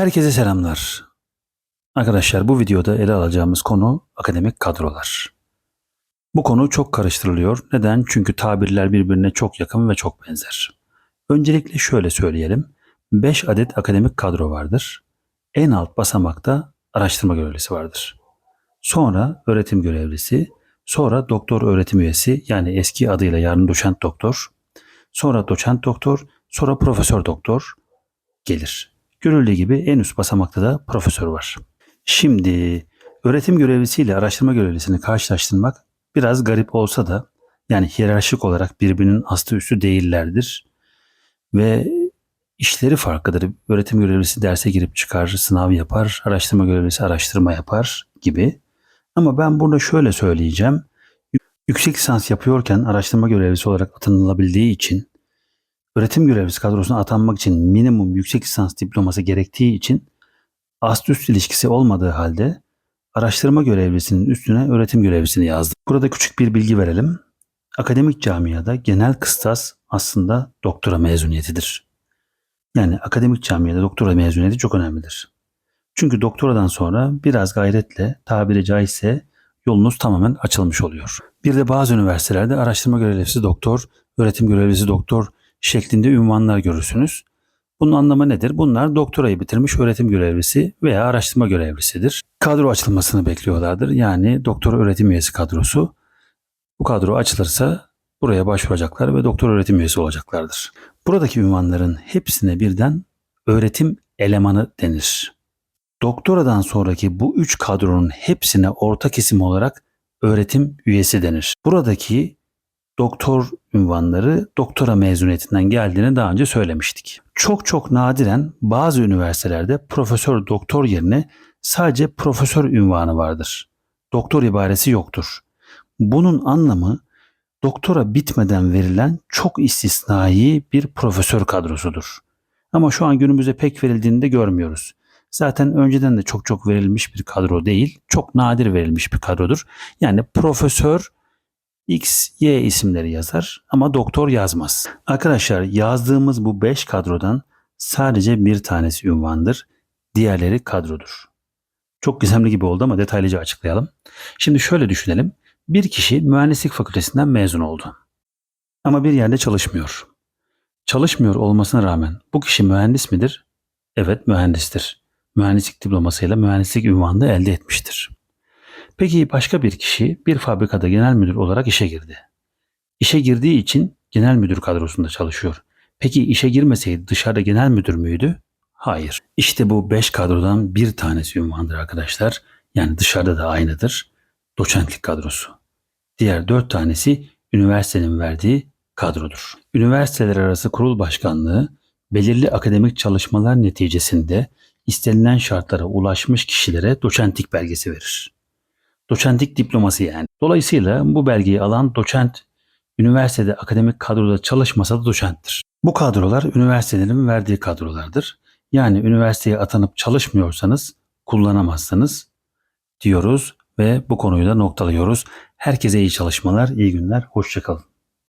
Herkese selamlar. Arkadaşlar bu videoda ele alacağımız konu akademik kadrolar. Bu konu çok karıştırılıyor. Neden? Çünkü tabirler birbirine çok yakın ve çok benzer. Öncelikle şöyle söyleyelim. 5 adet akademik kadro vardır. En alt basamakta araştırma görevlisi vardır. Sonra öğretim görevlisi, sonra doktor öğretim üyesi yani eski adıyla yarın doçent doktor, sonra doçent doktor, sonra profesör doktor gelir. Görüldüğü gibi en üst basamakta da profesör var. Şimdi öğretim görevlisiyle araştırma görevlisini karşılaştırmak biraz garip olsa da yani hiyerarşik olarak birbirinin astı üstü değillerdir. Ve işleri farklıdır. Öğretim görevlisi derse girip çıkar, sınav yapar, araştırma görevlisi araştırma yapar gibi. Ama ben burada şöyle söyleyeceğim. Yüksek lisans yapıyorken araştırma görevlisi olarak atanılabildiği için öğretim görevlisi kadrosuna atanmak için minimum yüksek lisans diploması gerektiği için ast üst ilişkisi olmadığı halde araştırma görevlisinin üstüne öğretim görevlisini yazdı. Burada küçük bir bilgi verelim. Akademik camiada genel kıstas aslında doktora mezuniyetidir. Yani akademik camiada doktora mezuniyeti çok önemlidir. Çünkü doktoradan sonra biraz gayretle tabiri caizse yolunuz tamamen açılmış oluyor. Bir de bazı üniversitelerde araştırma görevlisi doktor, öğretim görevlisi doktor şeklinde ünvanlar görürsünüz. Bunun anlamı nedir? Bunlar doktorayı bitirmiş öğretim görevlisi veya araştırma görevlisidir. Kadro açılmasını bekliyorlardır. Yani doktor öğretim üyesi kadrosu. Bu kadro açılırsa buraya başvuracaklar ve doktor öğretim üyesi olacaklardır. Buradaki ünvanların hepsine birden öğretim elemanı denir. Doktoradan sonraki bu üç kadronun hepsine ortak isim olarak öğretim üyesi denir. Buradaki doktor ünvanları doktora mezuniyetinden geldiğini daha önce söylemiştik. Çok çok nadiren bazı üniversitelerde profesör doktor yerine sadece profesör ünvanı vardır. Doktor ibaresi yoktur. Bunun anlamı doktora bitmeden verilen çok istisnai bir profesör kadrosudur. Ama şu an günümüzde pek verildiğini de görmüyoruz. Zaten önceden de çok çok verilmiş bir kadro değil, çok nadir verilmiş bir kadrodur. Yani profesör X, Y isimleri yazar ama doktor yazmaz. Arkadaşlar yazdığımız bu 5 kadrodan sadece bir tanesi ünvandır. Diğerleri kadrodur. Çok gizemli gibi oldu ama detaylıca açıklayalım. Şimdi şöyle düşünelim. Bir kişi mühendislik fakültesinden mezun oldu. Ama bir yerde çalışmıyor. Çalışmıyor olmasına rağmen bu kişi mühendis midir? Evet mühendistir. Mühendislik diplomasıyla mühendislik ünvanını elde etmiştir. Peki başka bir kişi bir fabrikada genel müdür olarak işe girdi. İşe girdiği için genel müdür kadrosunda çalışıyor. Peki işe girmeseydi dışarıda genel müdür müydü? Hayır. İşte bu 5 kadrodan bir tanesi ünvandır arkadaşlar. Yani dışarıda da aynıdır. Doçentlik kadrosu. Diğer 4 tanesi üniversitenin verdiği kadrodur. Üniversiteler arası kurul başkanlığı belirli akademik çalışmalar neticesinde istenilen şartlara ulaşmış kişilere doçentlik belgesi verir. Doçentlik diploması yani. Dolayısıyla bu belgeyi alan doçent üniversitede akademik kadroda çalışmasa da doçenttir. Bu kadrolar üniversitelerin verdiği kadrolardır. Yani üniversiteye atanıp çalışmıyorsanız kullanamazsınız diyoruz ve bu konuyu da noktalıyoruz. Herkese iyi çalışmalar, iyi günler, hoşçakalın.